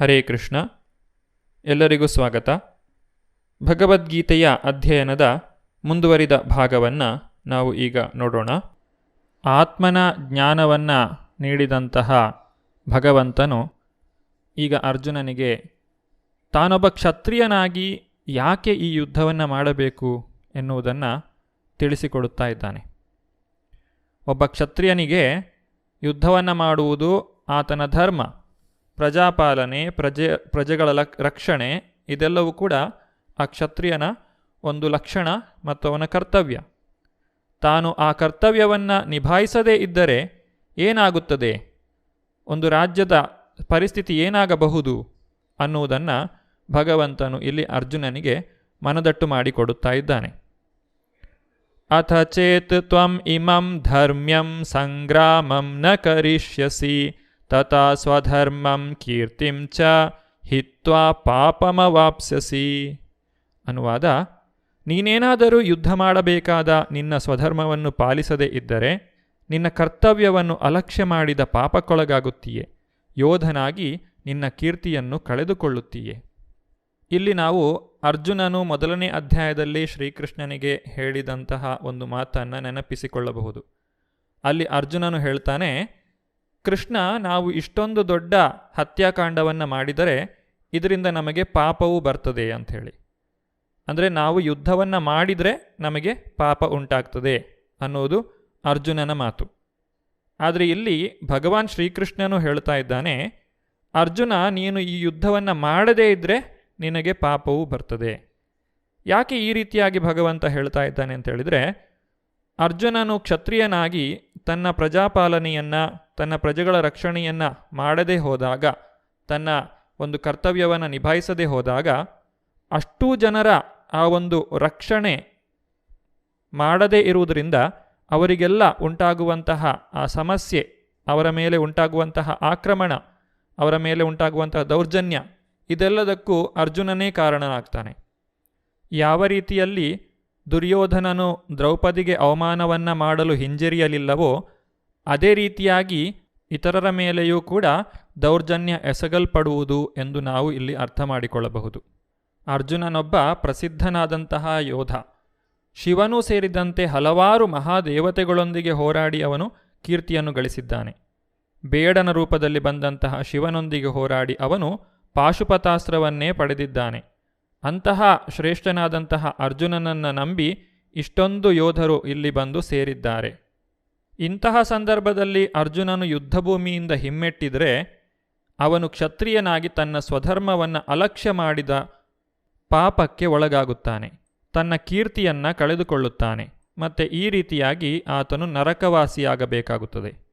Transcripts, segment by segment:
ಹರೇ ಕೃಷ್ಣ. ಎಲ್ಲರಿಗೂ ಸ್ವಾಗತ. ಭಗವದ್ಗೀತೆಯ ಅಧ್ಯಯನದ ಮುಂದುವರಿದ ಭಾಗವನ್ನು ನಾವು ಈಗ ನೋಡೋಣ. ಆತ್ಮನ ಜ್ಞಾನವನ್ನು ನೀಡಿದಂತಹ ಭಗವಂತನು ಈಗ ಅರ್ಜುನನಿಗೆ, ತಾನೊಬ್ಬ ಕ್ಷತ್ರಿಯನಾಗಿ ಯಾಕೆ ಈ ಯುದ್ಧವನ್ನು ಮಾಡಬೇಕು? ಎನ್ನುವುದನ್ನು ತಿಳಿಸಿಕೊಡುತ್ತಾ ಇದ್ದಾನೆ. ಒಬ್ಬ ಕ್ಷತ್ರಿಯನಿಗೆ, ಯುದ್ಧವನ್ನು ಮಾಡುವುದು ಆತನ ಧರ್ಮ. ಪ್ರಜಾಪಾಲನೆ, ಪ್ರಜೆ, ಪ್ರಜೆಗಳ ರಕ್ಷಣೆ, ಇದೆಲ್ಲವೂ ಕೂಡ ಆ ಕ್ಷತ್ರಿಯನ ಒಂದು ಲಕ್ಷಣ ಮತ್ತು ಅವನ ಕರ್ತವ್ಯ. ತಾನು ಆ ಕರ್ತವ್ಯವನ್ನು ನಿಭಾಯಿಸದೇ ಇದ್ದರೆ ಏನಾಗುತ್ತದೆ? ಒಂದು ರಾಜ್ಯದ ಪರಿಸ್ಥಿತಿ ಏನಾಗಬಹುದು ಅನ್ನುವುದನ್ನು ಭಗವಂತನು ಇಲ್ಲಿ ಅರ್ಜುನನಿಗೆ ಮನದಟ್ಟು ಮಾಡಿಕೊಡುತ್ತಾ ಇದ್ದಾನೆ. ಅಥ ಚೇತ್ ತ್ವಂ ಇಮಂ ಧರ್ಮ್ಯಂ ಸಂಗ್ರಾಮಂ ನ ಕರಿಷ್ಯಸಿ. ತಥಾ ಸ್ವಧರ್ಮಂ ಕೀರ್ತಿಂ ಚ ಹಿತ್ವಾ ಪಾಪಮವಾಪ್ಸ್ಯಸಿ ಅನುವಾದ ನೀನೇನಾದರೂ ಯುದ್ಧ ಮಾಡಬೇಕಾದ ನಿನ್ನ ಸ್ವಧರ್ಮವನ್ನು ಪಾಲಿಸದೇ ಇದ್ದರೆ, ನಿನ್ನ ಕರ್ತವ್ಯವನ್ನು ಅಲಕ್ಷ್ಯ ಮಾಡಿದ ಪಾಪಕ್ಕೊಳಗಾಗುತ್ತೀಯೆ. ಯೋಧನಾಗಿ ನಿನ್ನ ಕೀರ್ತಿಯನ್ನು ಕಳೆದುಕೊಳ್ಳುತ್ತೀಯೆ. ಇಲ್ಲಿ ನಾವು ಅರ್ಜುನನು ಮೊದಲನೇ ಅಧ್ಯಾಯದಲ್ಲಿ ಶ್ರೀಕೃಷ್ಣನಿಗೆ ಹೇಳಿದಂತಹ ಒಂದು ಮಾತನ್ನು ನೆನಪಿಸಿಕೊಳ್ಳಬಹುದು. ಅಲ್ಲಿ ಅರ್ಜುನನು ಹೇಳ್ತಾನೆ ಕೃಷ್ಣ ನಾವು ಇಷ್ಟೊಂದು ದೊಡ್ಡ ಹತ್ಯಾಕಾಂಡವನ್ನು ಮಾಡಿದರೆ ಇದರಿಂದ ನಮಗೆ ಪಾಪವೂ ಬರ್ತದೆ ಅಂಥೇಳಿ. ಅಂದರೆ ನಾವು ಯುದ್ಧವನ್ನು ಮಾಡಿದರೆ ನಮಗೆ ಪಾಪ ಉಂಟಾಗ್ತದೆ ಅನ್ನೋದು ಅರ್ಜುನನ ಮಾತು. ಆದರೆ ಇಲ್ಲಿ ಭಗವಾನ್ ಶ್ರೀಕೃಷ್ಣನು ಹೇಳ್ತಾ ಇದ್ದಾನೆ, ಅರ್ಜುನ, ನೀನು ಈ ಯುದ್ಧವನ್ನು ಮಾಡದೇ ಇದ್ದರೆ ನಿನಗೆ ಪಾಪವೂ ಬರ್ತದೆ. ಯಾಕೆ ಈ ರೀತಿಯಾಗಿ ಭಗವಂತ ಹೇಳ್ತಾ ಇದ್ದಾನೆ ಅಂತ ಹೇಳಿದರೆ, ಅರ್ಜುನನು ಕ್ಷತ್ರಿಯನಾಗಿ ತನ್ನ ಪ್ರಜಾಪಾಲನೆಯನ್ನು ತನ್ನ ಪ್ರಜೆಗಳ ರಕ್ಷಣೆಯನ್ನು ಮಾಡದೇ ಹೋದಾಗ, ತನ್ನ ಒಂದು ಕರ್ತವ್ಯವನ್ನು ನಿಭಾಯಿಸದೇ ಹೋದಾಗ ಅಷ್ಟೂ ಜನರ ಆ ಒಂದು ರಕ್ಷಣೆ ಮಾಡದೇ ಇರುವುದರಿಂದ ಅವರಿಗೆಲ್ಲ ಉಂಟಾಗುವಂತಹ ಆ ಸಮಸ್ಯೆ, ಅವರ ಮೇಲೆ ಉಂಟಾಗುವಂತಹ ಆಕ್ರಮಣ, ಅವರ ಮೇಲೆ ಉಂಟಾಗುವಂತಹ ದೌರ್ಜನ್ಯ, ಇದೆಲ್ಲದಕ್ಕೂ ಅರ್ಜುನನೇ ಕಾರಣನಾಗ್ತಾನೆ. ಯಾವ ರೀತಿಯಲ್ಲಿ ದುರ್ಯೋಧನನು ದ್ರೌಪದಿಗೆ ಅವಮಾನವನ್ನು ಮಾಡಲು ಹಿಂಜರಿಯಲಿಲ್ಲವೋ ಅದೇ ರೀತಿಯಾಗಿ ಇತರರ ಮೇಲೆಯೂ ಕೂಡ ದೌರ್ಜನ್ಯ ಎಸಗಲ್ಪಡುವುದು ಎಂದು ನಾವು ಇಲ್ಲಿ ಅರ್ಥ ಮಾಡಿಕೊಳ್ಳಬಹುದು. ಅರ್ಜುನನೊಬ್ಬ ಪ್ರಸಿದ್ಧನಾದಂತಹ ಯೋಧ. ಶಿವನೂ ಸೇರಿದಂತೆ ಹಲವಾರು ಮಹಾದೇವತೆಗಳೊಂದಿಗೆ ಹೋರಾಡಿ ಅವನು ಕೀರ್ತಿಯನ್ನು ಗಳಿಸಿದ್ದಾನೆ. ಬೇಡನ ರೂಪದಲ್ಲಿ ಬಂದಂತಹ ಶಿವನೊಂದಿಗೆ ಹೋರಾಡಿ ಅವನು ಪಾಶುಪತಾಸ್ತ್ರವನ್ನೇ ಪಡೆದಿದ್ದಾನೆ. ಅಂತಹ ಶ್ರೇಷ್ಠನಾದಂತಹ ಅರ್ಜುನನನ್ನು ನಂಬಿ ಇಷ್ಟೊಂದು ಯೋಧರು ಇಲ್ಲಿ ಬಂದು ಸೇರಿದ್ದಾರೆ. ಇಂತಹ ಸಂದರ್ಭದಲ್ಲಿ ಅರ್ಜುನನು ಯುದ್ಧಭೂಮಿಯಿಂದ ಹಿಮ್ಮೆಟ್ಟಿದರೆ ಅವನು ಕ್ಷತ್ರಿಯನಾಗಿ ತನ್ನ ಸ್ವಧರ್ಮವನ್ನು ಅಲಕ್ಷ್ಯ ಮಾಡಿದ ಪಾಪಕ್ಕೆ ಒಳಗಾಗುತ್ತಾನೆ. ತನ್ನ ಕೀರ್ತಿಯನ್ನು ಕಳೆದುಕೊಳ್ಳುತ್ತಾನೆ. ಮತ್ತು ಈ ರೀತಿಯಾಗಿ ಆತನು ನರಕವಾಸಿಯಾಗಬೇಕಾಗುತ್ತದೆ.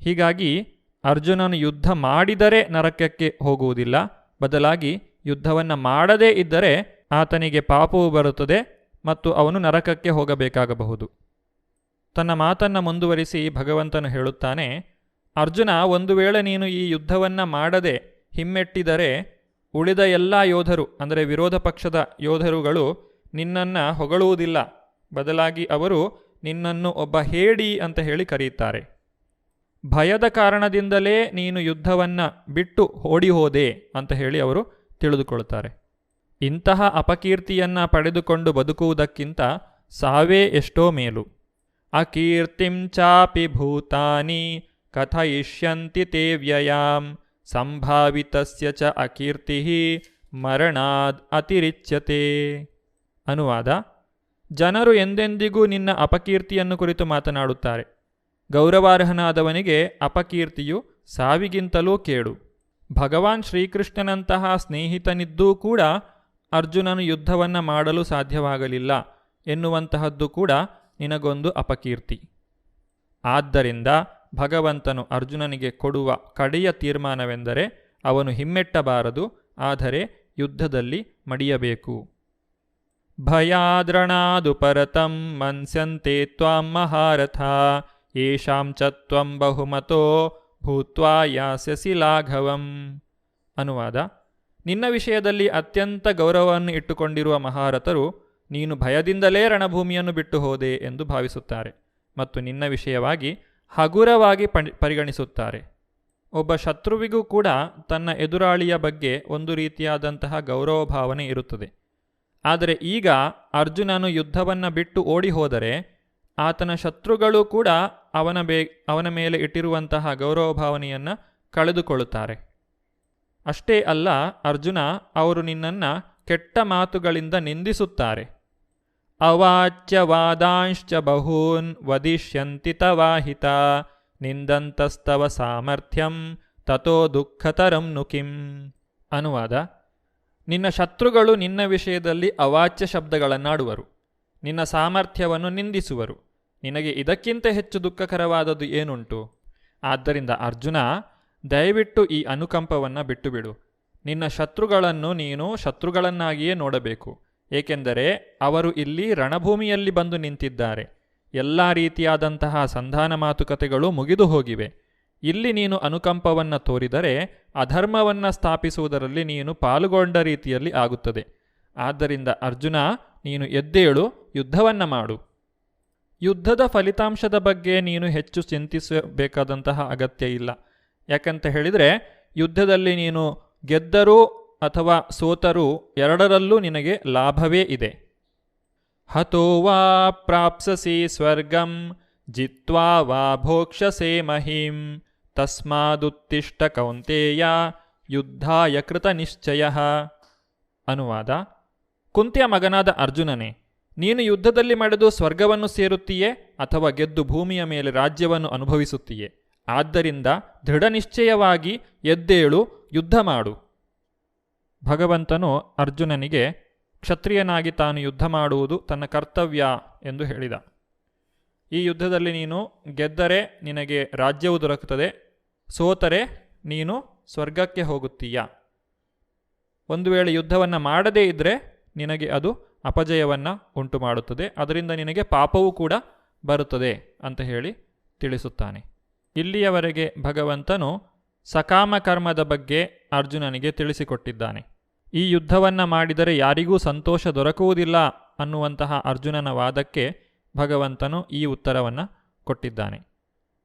ಹೀಗಾಗಿ ಅರ್ಜುನನು ಯುದ್ಧ ಮಾಡಿದರೆ ನರಕಕ್ಕೆ ಹೋಗುವುದಿಲ್ಲ. ಬದಲಾಗಿ ಯುದ್ಧವನ್ನು ಮಾಡದೇ ಇದ್ದರೆ ಆತನಿಗೆ ಪಾಪವು ಬರುತ್ತದೆ ಮತ್ತು ಅವನು ನರಕಕ್ಕೆ ಹೋಗಬೇಕಾಗಬಹುದು. ತನ್ನ ಮಾತನ್ನು ಮುಂದುವರಿಸಿ ಭಗವಂತನು ಹೇಳುತ್ತಾನೆ, ಅರ್ಜುನ, ಒಂದು ವೇಳೆ ನೀನು ಈ ಯುದ್ಧವನ್ನು ಮಾಡದೆ ಹಿಮ್ಮೆಟ್ಟಿದರೆ ಉಳಿದ ಎಲ್ಲ ಯೋಧರು, ಅಂದರೆ ವಿರೋಧ ಪಕ್ಷದ ಯೋಧರುಗಳು, ನಿನ್ನನ್ನು ಹೊಗಳುವುದಿಲ್ಲ. ಬದಲಾಗಿ ಅವರು ನಿನ್ನನ್ನು ಒಬ್ಬ ಹೇಡಿ ಅಂತ ಹೇಳಿ ಕರೆಯುತ್ತಾರೆ. ಭಯದ ಕಾರಣದಿಂದಲೇ ನೀನು ಯುದ್ಧವನ್ನು ಬಿಟ್ಟು ಓಡಿ ಹೋದೆ ಅಂತ ಹೇಳಿ ಅವರು ತಿಳಿದುಕೊಳ್ತಾರೆ ಇಂತಹ ಅಪಕೀರ್ತಿಯನ್ನು ಪಡೆದುಕೊಂಡು ಬದುಕುವುದಕ್ಕಿಂತ ಸಾವೇ ಎಷ್ಟೋ ಮೇಲು. ಅಕೀರ್ತಿಂ ಚಾಪಿ ಭೂತಾನಿ ಕಥಯಿಷ್ಯಂತಿ ತೇ ವ್ಯಯಾಂ ಸಂಭಾವಿತಸ್ಯ ಚ ಅಕೀರ್ತಿ ಮರಣಾದ್ ಅತಿರಿಚ್ಯತೆ ಅನುವಾದ ಜನರು ಎಂದೆಂದಿಗೂ ನಿನ್ನ ಅಪಕೀರ್ತಿಯನ್ನು ಕುರಿತು ಮಾತನಾಡುತ್ತಾರೆ. ಗೌರವಾರ್ಹನಾದವನಿಗೆ ಅಪಕೀರ್ತಿಯು ಸಾವಿಗಿಂತಲೂ ಕೇಡು. ಭಗವಾನ್ ಶ್ರೀಕೃಷ್ಣನಂತಹ ಸ್ನೇಹಿತನಿದ್ದೂ ಕೂಡ ಅರ್ಜುನನು ಯುದ್ಧವನ್ನು ಮಾಡಲು ಸಾಧ್ಯವಾಗಲಿಲ್ಲ ಎನ್ನುವಂತಹದ್ದು ಕೂಡ ನಿನಗೊಂದು ಅಪಕೀರ್ತಿ. ಆದ್ದರಿಂದ ಭಗವಂತನು ಅರ್ಜುನನಿಗೆ ಕೊಡುವ ಕಡೆಯ ತೀರ್ಮಾನವೆಂದರೆ ಅವನು ಹಿಮ್ಮೆಟ್ಟಬಾರದು, ಆದರೆ ಯುದ್ಧದಲ್ಲಿ ಮಡಿಯಬೇಕು. ಭಯಾದ್ರಣಾದು ಪರತಂ ಮನ್ಸ್ಯಂತೆ ತ್ವಾಂ ಮಹಾರಥ ಯೇಷಾಂ ಚ ತ್ವಂ ಬಹುಮತೋ ಭೂತ್ವಾ ಯಾಸ್ಯಸಿ ಲಾಘವಂ. ಅನುವಾದ, ನಿನ್ನ ವಿಷಯದಲ್ಲಿ ಅತ್ಯಂತ ಗೌರವವನ್ನು ಇಟ್ಟುಕೊಂಡಿರುವ ಮಹಾರಥರು ನೀನು ಭಯದಿಂದಲೇ ರಣಭೂಮಿಯನ್ನು ಬಿಟ್ಟು ಹೋದೆ ಎಂದು ಭಾವಿಸುತ್ತಾರೆ ಮತ್ತು ನಿನ್ನ ವಿಷಯವಾಗಿ ಹಗುರವಾಗಿ ಪರಿಗಣಿಸುತ್ತಾರೆ. ಒಬ್ಬ ಶತ್ರುವಿಗೂ ಕೂಡ ತನ್ನ ಎದುರಾಳಿಯ ಬಗ್ಗೆ ಒಂದು ರೀತಿಯಾದಂತಹ ಗೌರವ ಭಾವನೆ ಇರುತ್ತದೆ. ಆದರೆ ಈಗ ಅರ್ಜುನನು ಯುದ್ಧವನ್ನು ಬಿಟ್ಟು ಓಡಿ ಹೋದರೆ ಆತನ ಶತ್ರುಗಳು ಕೂಡ ಅವನ ಬೇ, ಅವನ ಮೇಲೆ ಇಟ್ಟಿರುವಂತಹ ಗೌರವ ಭಾವನೆಯನ್ನು ಕಳೆದುಕೊಳ್ಳುತ್ತಾರೆ. ಅಷ್ಟೇ ಅಲ್ಲ ಅರ್ಜುನ ಅವರು ನಿನ್ನನ್ನು ಕೆಟ್ಟ ಮಾತುಗಳಿಂದ ನಿಂದಿಸುತ್ತಾರೆ. ಅವಾಚ್ಯವಾದಾಂಶ್ಚ ಬಹೂನ್ ವದಿಷ್ಯಂತಿ ತವಾಹಿತ, ನಿಂದಂತಸ್ತವ ಸಾಮರ್ಥ್ಯಂ ತಥೋ ದುಃಖತರಂ ನುಕಿಂ ಅನುವಾದ, ನಿನ್ನ ಶತ್ರುಗಳು ನಿನ್ನ ವಿಷಯದಲ್ಲಿ ಅವಾಚ್ಯ ಶಬ್ದಗಳನ್ನಾಡುವರು. ನಿನ್ನ ಸಾಮರ್ಥ್ಯವನ್ನು ನಿಂದಿಸುವರು. ನಿನಗೆ ಇದಕ್ಕಿಂತ ಹೆಚ್ಚು ದುಃಖಕರವಾದದ್ದು ಏನುಂಟು? ಆದ್ದರಿಂದ ಅರ್ಜುನ, ದಯವಿಟ್ಟು ಈ ಅನುಕಂಪವನ್ನು ಬಿಟ್ಟುಬಿಡು. ನಿನ್ನ ಶತ್ರುಗಳನ್ನು ನೀನು ಶತ್ರುಗಳನ್ನಾಗಿಯೇ ನೋಡಬೇಕು. ಏಕೆಂದರೆ ಅವರು ಇಲ್ಲಿ ರಣಭೂಮಿಯಲ್ಲಿ ಬಂದು ನಿಂತಿದ್ದಾರೆ. ಎಲ್ಲ ರೀತಿಯಾದಂತಹ ಸಂಧಾನ ಮಾತುಕತೆಗಳು ಮುಗಿದು ಹೋಗಿವೆ. ಇಲ್ಲಿ ನೀನು ಅನುಕಂಪವನ್ನು ತೋರಿದರೆ ಅಧರ್ಮವನ್ನು ಸ್ಥಾಪಿಸುವುದರಲ್ಲಿ ನೀನು ಪಾಲುಗೊಂಡ ರೀತಿಯಲ್ಲಿ ಆಗುತ್ತದೆ. ಆದ್ದರಿಂದ ಅರ್ಜುನ, ನೀನು ಎದ್ದೇಳು, ಯುದ್ಧವನ್ನು ಮಾಡು. ಯುದ್ಧದ ಫಲಿತಾಂಶದ ಬಗ್ಗೆ ನೀನು ಹೆಚ್ಚು ಚಿಂತಿಸಬೇಕಾದಂತಹ ಅಗತ್ಯ ಇಲ್ಲ. ಯಾಕಂತ ಹೇಳಿದರೆ ಯುದ್ಧದಲ್ಲಿ ನೀನು ಗೆದ್ದರೂ ಅಥವಾ ಸೋತರೂ ಎರಡರಲ್ಲೂ ನಿನಗೆ ಲಾಭವೇ ಇದೆ. ಹತೋವಾ ಪ್ರಾಪ್ಸಸಿ ಸ್ವರ್ಗಂ, ಜಿತ್ವಾ ವಾ ಭೋಕ್ಷಸೆ ಮಹಿಂ, ತಸ್ಮಾದುತ್ತಿಷ್ಟ ಕೌಂತೆಯ ಯುದ್ಧಾಯ ಕೃತ ನಿಶ್ಚಯ. ಅನುವಾದ, ಕುಂತಿಯ ಮಗನಾದ ಅರ್ಜುನನೇ, ನೀನು ಯುದ್ಧದಲ್ಲಿ ಮಡೆದು ಸ್ವರ್ಗವನ್ನು ಸೇರುತ್ತೀಯೇ ಅಥವಾ ಗೆದ್ದು ಭೂಮಿಯ ಮೇಲೆ ರಾಜ್ಯವನ್ನು ಅನುಭವಿಸುತ್ತೀಯೇ. ಆದ್ದರಿಂದ ದೃಢ ನಿಶ್ಚಯವಾಗಿ ಎದ್ದೇಳು, ಯುದ್ಧ ಮಾಡು. ಭಗವಂತನು ಅರ್ಜುನನಿಗೆ, ಕ್ಷತ್ರಿಯನಾಗಿ ತಾನು ಯುದ್ಧ ಮಾಡುವುದು ತನ್ನ ಕರ್ತವ್ಯ ಎಂದು ಹೇಳಿದ. ಈ ಯುದ್ಧದಲ್ಲಿ ನೀನು ಗೆದ್ದರೆ ನಿನಗೆ ರಾಜ್ಯವು ದೊರಕುತ್ತದೆ, ಸೋತರೆ ನೀನು ಸ್ವರ್ಗಕ್ಕೆ ಹೋಗುತ್ತೀಯ. ಒಂದು ವೇಳೆ ಯುದ್ಧವನ್ನು ಮಾಡದೇ ಇದ್ದರೆ ನಿನಗೆ ಅದು ಅಪಜಯವನ್ನು ಉಂಟು ಮಾಡುತ್ತದೆ ಅದರಿಂದ ನಿನಗೆ ಪಾಪವೂ ಕೂಡ ಬರುತ್ತದೆ ಅಂತ ಹೇಳಿ ತಿಳಿಸುತ್ತಾನೆ. ಇಲ್ಲಿಯವರೆಗೆ ಭಗವಂತನು ಸಕಾಮ ಕರ್ಮದ ಬಗ್ಗೆ ಅರ್ಜುನನಿಗೆ ತಿಳಿಸಿಕೊಟ್ಟಿದ್ದಾನೆ. ಈ ಯುದ್ಧವನ್ನು ಮಾಡಿದರೆ ಯಾರಿಗೂ ಸಂತೋಷ ದೊರಕುವುದಿಲ್ಲ ಅನ್ನುವಂತಹ ಅರ್ಜುನನ ವಾದಕ್ಕೆ ಭಗವಂತನು ಈ ಉತ್ತರವನ್ನು ಕೊಟ್ಟಿದ್ದಾನೆ.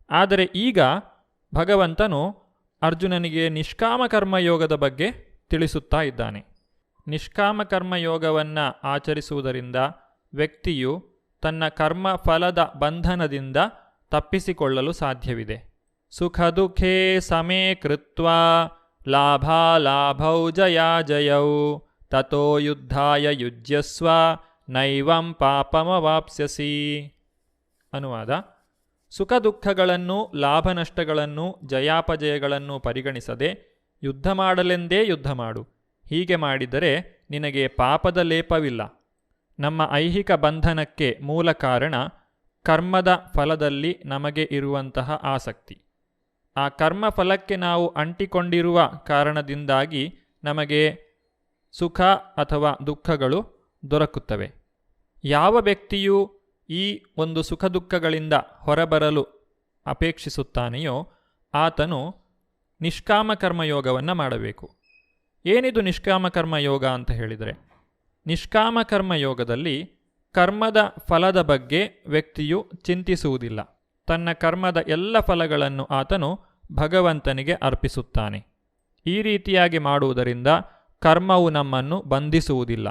ಆದರೆ ಈಗ ಭಗವಂತನು ಅರ್ಜುನನಿಗೆ ನಿಷ್ಕಾಮ ಕರ್ಮಯೋಗದ ಬಗ್ಗೆ ತಿಳಿಸುತ್ತಾ ಇದ್ದಾನೆ. ನಿಷ್ಕಾಮ ಕರ್ಮಯೋಗವನ್ನು ಆಚರಿಸುವುದರಿಂದ ವ್ಯಕ್ತಿಯು ತನ್ನ ಕರ್ಮ ಫಲದ ಬಂಧನದಿಂದ ತಪ್ಪಿಸಿಕೊಳ್ಳಲು ಸಾಧ್ಯವಿದೆ. ಸುಖ समे ಕೃತ್ವ ಲಾಭಾಲಾಭೌ ಜಯಾ ಜಯೌ ತಥೋ ಯುದ್ಧಾಯ ಯುಜ್ಯಸ್ವ ನೈವಂ ಪಾಪಮವಾಪ್ಸ್ಯಸಿ ಅನುವಾದ ಸುಖ ದುಃಖಗಳನ್ನು ಲಾಭ ನಷ್ಟಗಳನ್ನು ಜಯಾಪಜಯಗಳನ್ನು ಪರಿಗಣಿಸದೆ ಯುದ್ಧ ಮಾಡಲೆಂದೇ ಯುದ್ಧ ಮಾಡು। ಹೀಗೆ ಮಾಡಿದರೆ ನಿನಗೆ ಪಾಪದ ಲೇಪವಿಲ್ಲ। ನಮ್ಮ ಐಹಿಕ ಬಂಧನಕ್ಕೆ ಮೂಲ ಕಾರಣ ಕರ್ಮದ ಫಲದಲ್ಲಿ ನಮಗೆ ಇರುವಂತಹ ಆಸಕ್ತಿ। ಆ ಕರ್ಮ ಫಲಕ್ಕೆ ನಾವು ಅಂಟಿಕೊಂಡಿರುವ ಕಾರಣದಿಂದಾಗಿ ನಮಗೆ ಸುಖ ಅಥವಾ ದುಃಖಗಳು ದೊರಕುತ್ತವೆ. ಯಾವ ವ್ಯಕ್ತಿಯು ಈ ಒಂದು ಸುಖ ದುಃಖಗಳಿಂದ ಹೊರಬರಲು ಅಪೇಕ್ಷಿಸುತ್ತಾನೆಯೋ ಆತನು ನಿಷ್ಕಾಮ ಕರ್ಮಯೋಗವನ್ನು ಮಾಡಬೇಕು. ಏನಿದು ನಿಷ್ಕಾಮ ಕರ್ಮಯೋಗ ಅಂತ ಹೇಳಿದರೆ, ನಿಷ್ಕಾಮ ಕರ್ಮಯೋಗದಲ್ಲಿ ಕರ್ಮದ ಫಲದ ಬಗ್ಗೆ ವ್ಯಕ್ತಿಯು ಚಿಂತಿಸುವುದಿಲ್ಲ. ತನ್ನ ಕರ್ಮದ ಎಲ್ಲ ಫಲಗಳನ್ನು ಆತನು ಭಗವಂತನಿಗೆ ಅರ್ಪಿಸುತ್ತಾನೆ. ಈ ರೀತಿಯಾಗಿ ಮಾಡುವುದರಿಂದ ಕರ್ಮವು ನಮ್ಮನ್ನು ಬಂಧಿಸುವುದಿಲ್ಲ.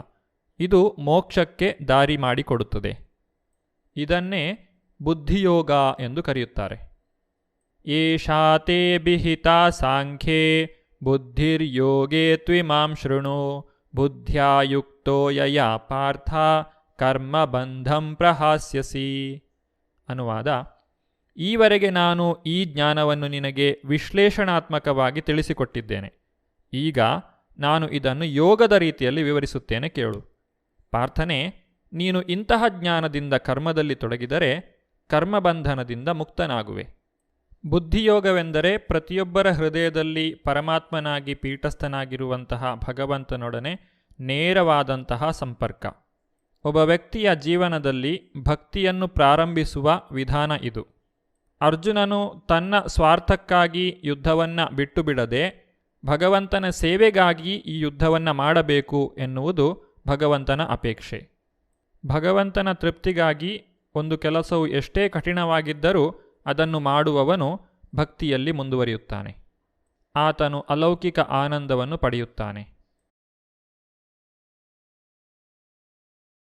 ಇದು ಮೋಕ್ಷಕ್ಕೆ ದಾರಿ ಮಾಡಿಕೊಡುತ್ತದೆ. ಇದನ್ನೇ ಬುದ್ಧಿಯೋಗ ಎಂದು ಕರೆಯುತ್ತಾರೆ. ಏಷಾತೆ ಬಿಹಿತಾ ಸಾಂಖ್ಯೆ ಬುದ್ಧಿರ್ಯೋಗೇ ತ್ವಿಮಾಂ ಶೃಣು ಬುದ್ಧ್ಯಾಯುಕ್ತೋ ಯಯ ಪಾರ್ಥ ಕರ್ಮಬಂಧಂ ಪ್ರಹಾಸ್ಯಸಿ. ಅನುವಾದ ಈವರೆಗೆ ನಾನು ಈ ಜ್ಞಾನವನ್ನು ನಿನಗೆ ವಿಶ್ಲೇಷಣಾತ್ಮಕವಾಗಿ ತಿಳಿಸಿಕೊಟ್ಟಿದ್ದೇನೆ. ಈಗ ನಾನು ಇದನ್ನು ಯೋಗದ ರೀತಿಯಲ್ಲಿ ವಿವರಿಸುತ್ತೇನೆ ಕೇಳು. ಪ್ರಾರ್ಥನೆ ನೀನು ಇಂತಹ ಜ್ಞಾನದಿಂದ ಕರ್ಮದಲ್ಲಿ ತೊಡಗಿದರೆ ಕರ್ಮಬಂಧನದಿಂದ ಮುಕ್ತನಾಗುವೆ. ಬುದ್ಧಿಯೋಗವೆಂದರೆ ಪ್ರತಿಯೊಬ್ಬರ ಹೃದಯದಲ್ಲಿ ಪರಮಾತ್ಮನಾಗಿ ಪೀಠಸ್ಥನಾಗಿರುವಂತಹ ಭಗವಂತನೊಡನೆ ನೇರವಾದಂತಹ ಸಂಪರ್ಕ. ಒಬ್ಬ ವ್ಯಕ್ತಿಯ ಜೀವನದಲ್ಲಿ ಭಕ್ತಿಯನ್ನು ಪ್ರಾರಂಭಿಸುವ ವಿಧಾನ ಇದು. ಅರ್ಜುನನು ತನ್ನ ಸ್ವಾರ್ಥಕ್ಕಾಗಿ ಯುದ್ಧವನ್ನು ಬಿಟ್ಟು ಬಿಡದೆ ಭಗವಂತನ ಸೇವೆಗಾಗಿ ಈ ಯುದ್ಧವನ್ನು ಮಾಡಬೇಕು ಎನ್ನುವುದು ಭಗವಂತನ ಅಪೇಕ್ಷೆ. ಭಗವಂತನ ತೃಪ್ತಿಗಾಗಿ ಒಂದು ಕೆಲಸವು ಎಷ್ಟೇ ಕಠಿಣವಾಗಿದ್ದರೂ ಅದನ್ನು ಮಾಡುವವನು ಭಕ್ತಿಯಲ್ಲಿ ಮುಂದುವರಿಯುತ್ತಾನೆ. ಆತನು ಅಲೌಕಿಕ ಆನಂದವನ್ನು ಪಡೆಯುತ್ತಾನೆ.